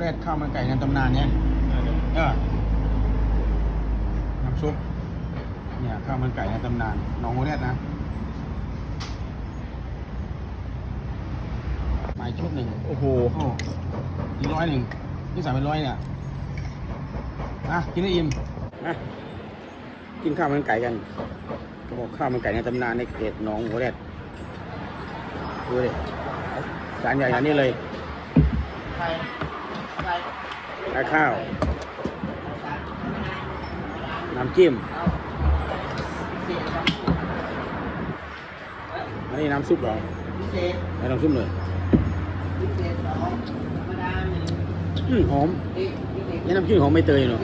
แรดข้าวมันไก่ในตำนานเนี่ยเออน้ำซุปเนี่ยข้าวมันไก่ในตำนานหน้องโอแรดนะมาอีกชุดหนึ่งโอ้โหโอ้อีกร้อยหนึ่งนี่สั่งเป็นร้อยเนี่ยอะกินได้อิ่มนะกินข้าวมันไก่กันเขาบอกข้าวมันไก่ในตำนานในเขตหนองหัวแรดดูดิจานใหญ่ขนาดนี้เลย และข้าว น้ำจิ้ม อันนี้น้ำซุปเหรอไม่น้ำซุปเลยหอมนี่น้ำจิ้มหอมไม่เตยเนาะ